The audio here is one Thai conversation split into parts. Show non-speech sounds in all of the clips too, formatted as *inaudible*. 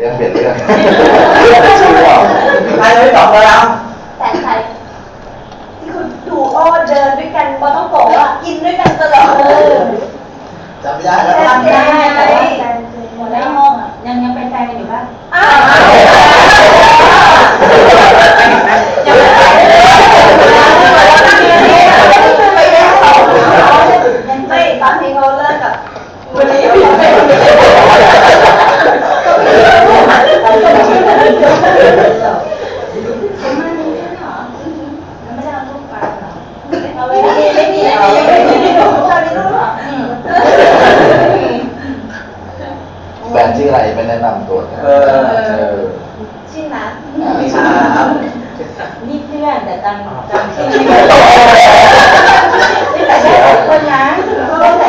เรื่องเปลี่ยนเรื่องชื่อว่าใครไม่ตอบแล้วแต่ใครที่คุณดูโอ้เดินด้วยกันมาต้องโกะอะกินด้วยกันตลอดจำไม่ได้แล้วจำได้ไหม หัวหน้าห้องอะยังยังเป็นแฟนกันอยู่ป่ะ อ้าวไม่ตอนที่เขาเลิกกับวันนี้ไม่ไม่ไม่ เขามานี่ใช่เหรอแล้วไม่ได้เอาลูกไปเหรอ เอาไว้ไม่มีไม่มีไม่มีไม่มีไม่มีตอนนี้รู้หรอ อืม แฟนชื่ออะไรไม่แนะนำตัวนะเออเออชื่อนัทไม่ใช่ครับนี่เพื่อนแต่จำจำชื่อไม่ได้นี่แต่ได้คนนะ โอเค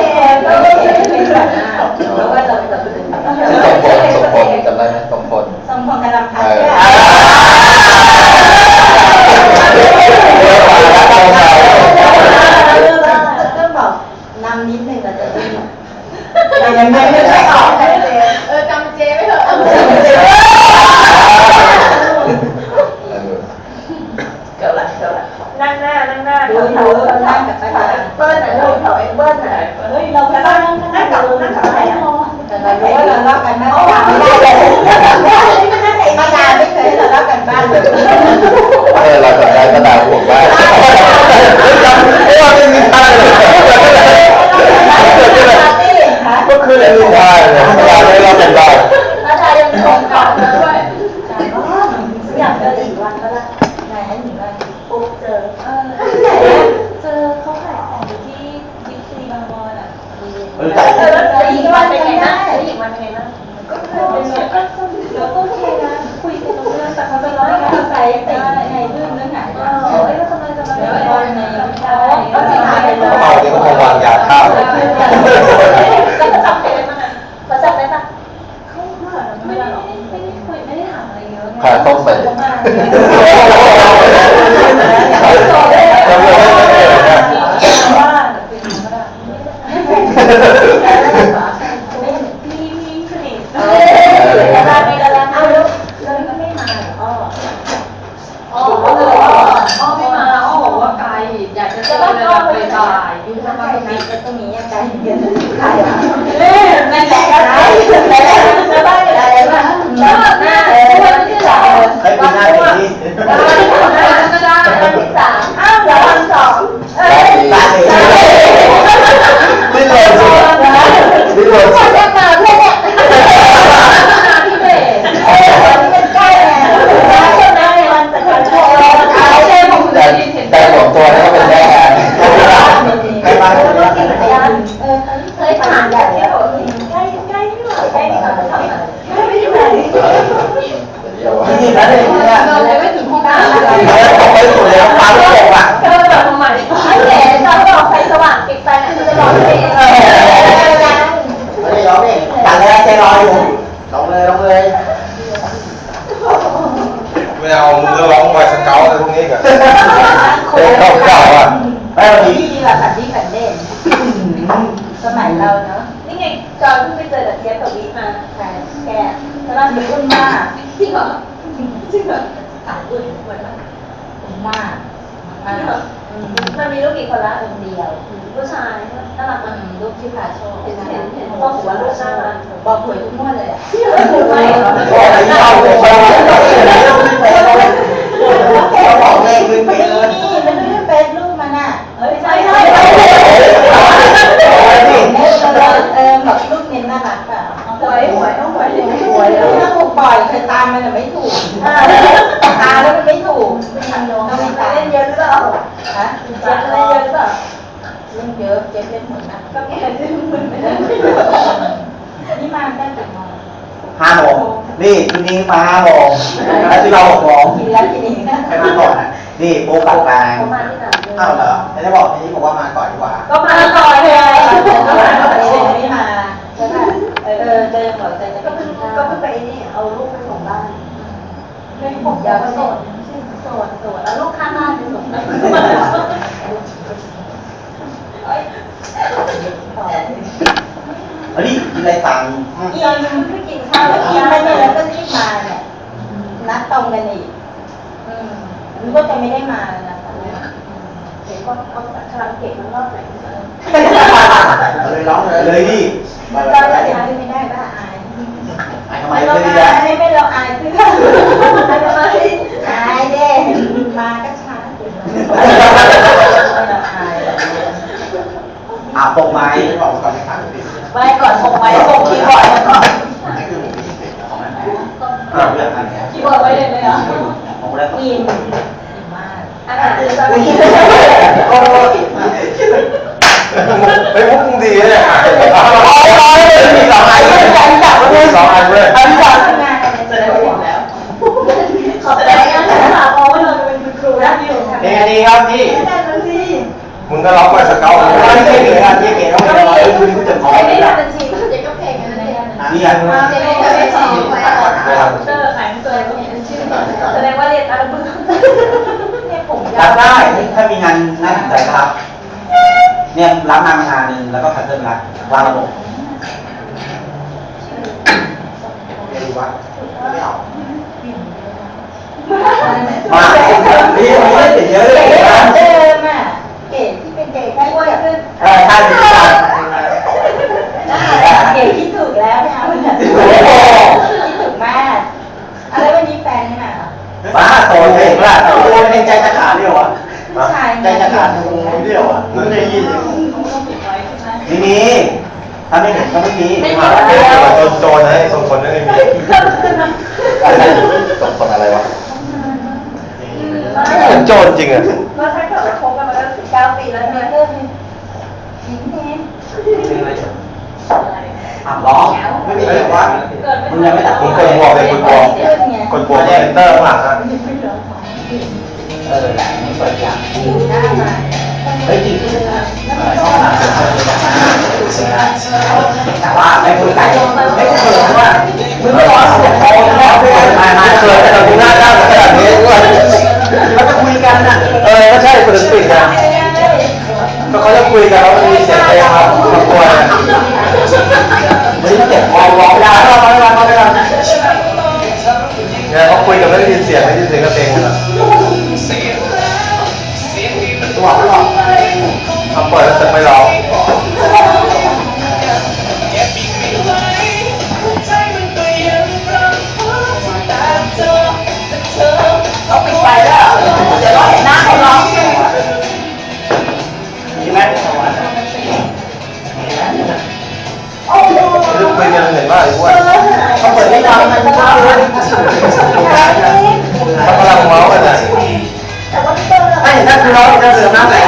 โอเค เป็นแบบหน้าแล้วก็จะจะเป็น ชื่อสมพลสมพลจำได้ไหมสมพล สมพงษ์กำลังพัก เออ เนี่ย ต้องบอกนำนิดนึงเราจะได้ ยังไม่ได้ไม่ออก เออจำเจไม่เถอะ เออ เกิดละ นั่งหน้านั่งหน้าดูดูนั่งกับไปเบิ้ลไหนดูแถวเบิ้ลไหนเฮ้ยเราไปนั่งนั่งกับนั่งกับใครอะแต่เรารู้ว่าเรารักกันมากไม่ได้เลยไม่ได้ไหนมานานไม่เคยเรารักกันบ้านเลยเออเราจำได้ก็ดาวห่วงบ้าน Thank *laughs* you. ให้ปีหน้าปีนี้วันที่สามวันที่สามอ้าวแล้ววันสองเอ้ยตาเองนี่เลยสินี่เลย พ สิ อจะมาเพื่อนเนี่ยพี่เบสเออวันนี้มันใกล้ไงใช่ไหมวันแต่คนโชว์เอาใช่ผม แต่แต่หัวตัวนี่ก็เป็นแม่ ใครมาคนนี้ เออเคยผ่านแบบนี้ใกล้ใกล้ไม่ไหวใกล้ไม่ไหวใกล้ไม่ไหว เดี๋ยวที่นี่แล้วเลยเนี่ยเราเลยไม่ถึงห้องน้ำเลยเขาไปสุดแล้วปาลูกโป่งอะเธอแบบทำไมไอ้แก่ชอบบอกไฟสว่างปิดไฟน่ะคือจะร้องเพลงเออไม่ได้ร้องเองจัดเลยใจรออยู่ลงเลยลงเลยไม่เอามึงก็ร้องไวสเกลอะไรพวกนี้กันเพลงเก่าๆอะไม่วันนี้ที่แบบขัดที่ขัดเด่นสมัยเราเนาะนี่ไงจอนเพิ่งไปเจอกับเทียบกับวิมาใช่แกตอนนั้นมีรุ่นมากจริงเหรอ จริงเหรอสายอุ่นเหมือนมั้ยมากมาก มันมีลูกกี่คนละคนเดียวผู้ชายน่ารักมัมันนลูกที่พาโชคเห็นเห็นเห็นบอกว่าลูกน่ารักบอกหวยทุกงวดเลยอะที่เออถูกไหม โอ้ยไม่เอาเลยเขาบอกเลขขึ้นไป นี่ เลย นี่มันไม่ได้เฟซลูกมันอะ เอ้ยใช่ใช่ เออเออแบบลูกเน้นน่ารักอะ หวยหวยต้องหวย หวยแล้วถ้าถูกบ่อยเคยตามมันแต่ ไม่ถูกตาแล้วมันไม่ถูกไม่ทำโยงเราไม่ตาเล่นเยอะหรือเปล่าฮะเล่นเล่นเยอะหรือเปล่าเล่นเยอะเจ๊เล่นหมดนะก็แค่ซื้อเหมือนไม่ได้นี่มาตั้งแต่มห้าโมงนี่ทีนี้มาห้าโมงแล้วที่เราหกโมงกินแล้วทีนี้ใครมาก่อนอะนี่โป๊กลับกลางมาที่ไหนอ้าวเหรอไม่ได้บอกนี่บอกว่ามาก่อนดีกว่า ก็มาก่อนเลย ผมยาวโสดชื่โสดโสดแล้วลูกข้างบ้านเป็นโสดนะอันนี้กินอะไรต่างกินเพิ่งกินข้าวแล้วกินไปเลยแล้วก็รีบมาเนี่ยนัดตรงกันอีกนึกว่าจะไม่ได้มาแล้วนะเดี๋ยวก็เขาคาราเกะมันรอบไหนเลยร้องเลยเลยดิเราจะย้ายไม่ได้ก็อายอายทำไมเลยนะไม่เป็นเราอายเพื่อน อะปกไม้บอกก่อนไม่ขาดสิไว้ก่อนส่งไว้ส่งคีย์บอร์ดก่อนนี่คือผมพิเศษของนั้นคีย์บอร์ดไว้เลยเลยเหรอผมได้อินมากอาหารคือจะ อุ้ย กิน โอ้ย เฮ้ยพวกมึงดีนะเนี่ย มีสองอันเลยมีสองอันเลย อันนี้ก่อนงาน แสดงว่าหมดแล้ว ขอบใจนะค่ะเพราะว่าเราเป็นคุณครูนะอยู่ค่ะ เป็นไงดีครับพี่ ได้แล้วสิ มึง ก็ร้องไปสเกลไม่ใช่เก๋ครับพี่เก๋ต้องเป็นร้อยคุณคุณจะขอไอ้ไม่นี่ได้ทำบัญชีมันจะก็เพลงกันเลยนี่อะเจ๊ไม่ทำบัญชีไปก่อนเตอร์ขายตัวก็มีชื่อแสดงว่าเรียนอัลบั้มเนี่ยผมรับได้ถ้ามีงานน่าสนใจครับเนี่ยรับงานมางานหนึ่งแล้วก็แพทเทิร์นรักวางระบบเรียนรู้ว่าไม่เอามาพี่ไม่ได้ติดเยอะเลเก๋ยนะ เดิมอะเก๋ที่เป็นเก๋ใกล้ว่าขึ้น เออใช่ใช่ใช่เก๋คิดถูกแล้วไม่เอาเนี่ยคิดถูกมากอะไรวันนี้แฟนนี่มาฟ้าโตเลยว่าโตเป็นใจจะขาดเดียวอะผู้ชายใจจะขาดตเดียวอะไม่ได้ยินไม่มีถ้าไม่เห็นก็ไม่มีมาแล้วโจนโจนนะสองคนนั่นเองอะไรสองคนอะไรวะเหมือนโจรจริงอะว่าถ้าเกิดเราคบกันมาแล้วสิบเก้าปีแล้วเนี่ยมแย้ม อะร้องไม่มีเสียงว่ามันยังไม่ตัดมึงคนบวกเลยคนบวกคนบวกเซนเตอร์ข้างหลังอะเออแหละไม่เปิดอย่างอยู่หน้ามาเฮ้ยจริงแต่ว่าไม่คุยกันไม่คุย กัน เข